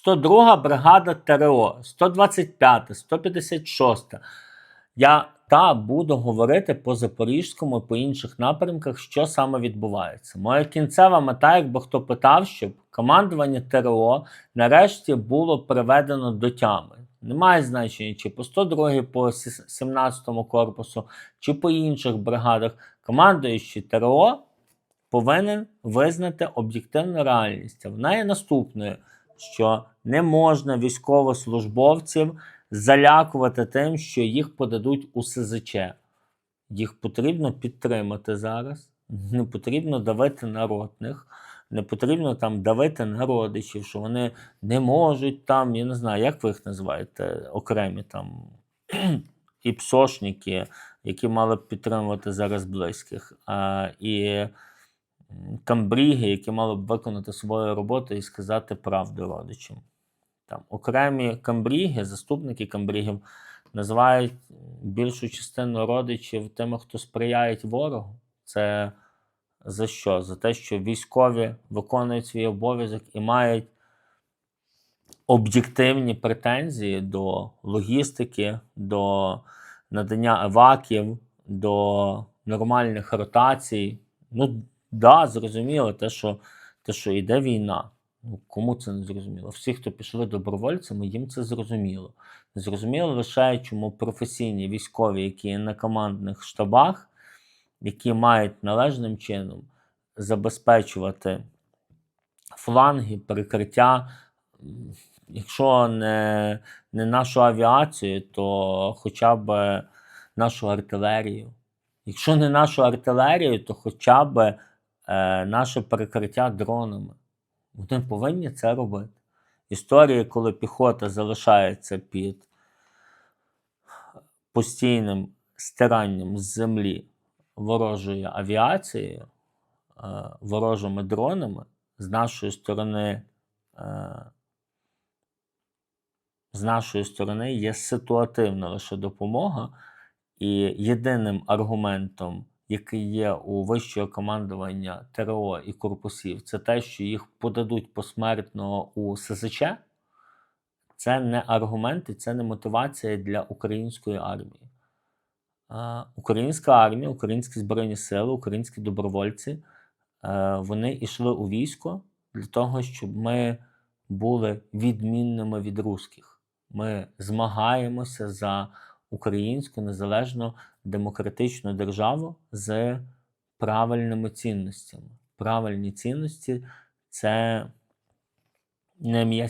102 бригада ТРО, 125, 156. Я та буду говорити по Запорізькому і по інших напрямках, що саме відбувається. Моя кінцева мета, якби хто питав, щоб командування ТРО нарешті було приведено до тями. Немає значення, чи по 102 по 17 корпусу, чи по інших бригадах. Командуючий ТРО повинен визнати об'єктивну реальність. Вона є наступною, що не можна військовослужбовців залякувати тим, що їх подадуть у СЗЧ. Їх потрібно підтримати зараз. Не потрібно давити на ротних, не потрібно там давити на родичів, що вони не можуть там, я не знаю, як ви їх називаєте, окремі там і псошники, які мали б підтримувати зараз близьких, а, і камбріги, які мали б виконати свою роботу і сказати правду родичам. Там окремі камбріги, заступники камбрігів називають більшу частину родичів тими, хто сприяють ворогу. Це за що? За те, що військові виконують свій обов'язок і мають об'єктивні претензії до логістики, до надання еваків, до нормальних ротацій. Ну, да, зрозуміло, те, що, те, що йде війна. Ну, кому це не зрозуміло? Всі, хто пішли добровольцями, їм це зрозуміло. Зрозуміло лише, чому професійні військові, які є на командних штабах, які мають належним чином забезпечувати фланги, перекриття. м, Якщо не, не нашу авіацію, то хоча б нашу артилерію. Якщо не нашу артилерію, то хоча б е, наше перекриття дронами. Вони повинні це робити. Історії, коли піхота залишається під постійним стиранням з землі ворожою авіацією, е, ворожими дронами, з нашої сторони, е, з нашої сторони є ситуативна лише допомога, і єдиним аргументом, який є у вищого командування ТРО і корпусів, це те, що їх подадуть посмертно у СЗЧ. Це не аргумент і це не мотивація для української армії. Українська армія, українські збройні сили, українські добровольці е, вони йшли у військо для того, щоб ми були відмінними від русських. Ми змагаємося за українську незалежну демократичну державу з правильними цінностями. Правильні цінності це не м'ясні